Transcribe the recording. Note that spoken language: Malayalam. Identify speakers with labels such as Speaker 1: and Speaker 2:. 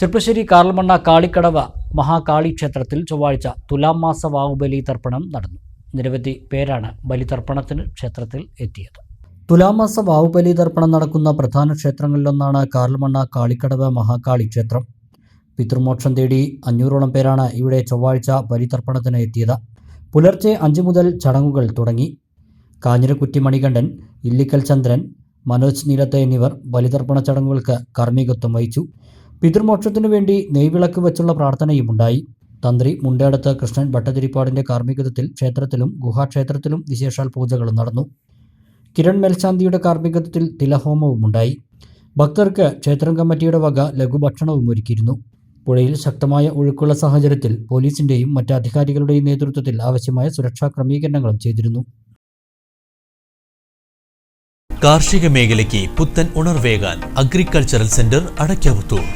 Speaker 1: ചെർപ്പശ്ശേരി കാർലമണ്ണ കാളിക്കടവ മഹാകാളി ക്ഷേത്രത്തിൽ ചൊവ്വാഴ്ച തുലാം മാസ വാവുബലി തർപ്പണം നടന്നു. നിരവധി പേരാണ് ബലിതർപ്പണത്തിന് ക്ഷേത്രത്തിൽ എത്തിയത്. തുലാമാസ വാവുബലി തർപ്പണം നടക്കുന്ന പ്രധാന ക്ഷേത്രങ്ങളിലൊന്നാണ് കാർലമണ്ണ കാളിക്കടവ മഹാകാളി ക്ഷേത്രം. പിതൃമോക്ഷം തേടി അഞ്ഞൂറോളം പേരാണ് ഇവിടെ ചൊവ്വാഴ്ച ബലിതർപ്പണത്തിന് എത്തിയത്. പുലർച്ചെ അഞ്ചു മുതൽ ചടങ്ങുകൾ തുടങ്ങി. കാഞ്ഞിരക്കുറ്റി മണികണ്ഠൻ ഇല്ലിക്കൽ ചന്ദ്രൻ മനോജ് നീലത്ത് എന്നിവർ ബലിതർപ്പണ ചടങ്ങുകൾക്ക് കാർമ്മികത്വം വഹിച്ചു. പിതൃമോക്ഷത്തിനു വേണ്ടി നെയ്വിളക്ക് വെച്ചുള്ള പ്രാർത്ഥനയും ഉണ്ടായി തന്ത്രി മുണ്ടേടത്ത് കൃഷ്ണൻ ഭട്ടതിരിപ്പാടിന്റെ കാർമ്മികത്വത്തിൽ ക്ഷേത്രത്തിലും ഗുഹാക്ഷേത്രത്തിലും വിശേഷാൽ പൂജകളും നടന്നു. കിരൺ മേൽശാന്തിയുടെ കാർമ്മികത്വത്തിൽ തിലഹോമവുമുണ്ടായി. ഭക്തർക്ക് ക്ഷേത്രം കമ്മിറ്റിയുടെ വക ലഘുഭക്ഷണവും ഒരുക്കിയിരുന്നു പുഴയിൽ ശക്തമായ ഒഴുക്കുള്ള സാഹചര്യത്തിൽ പോലീസിന്റെയും മറ്റ് അധികാരികളുടെയും നേതൃത്വത്തിൽ ആവശ്യമായ സുരക്ഷാ ക്രമീകരണങ്ങളും ചെയ്തിരുന്നു.
Speaker 2: കാർഷിക മേഖലയ്ക്ക് പുത്തൻ ഉണർവേകാൻ അഗ്രികൾച്ചറൽ സെന്റർ അടയ്ക്കാവുത്തൂർ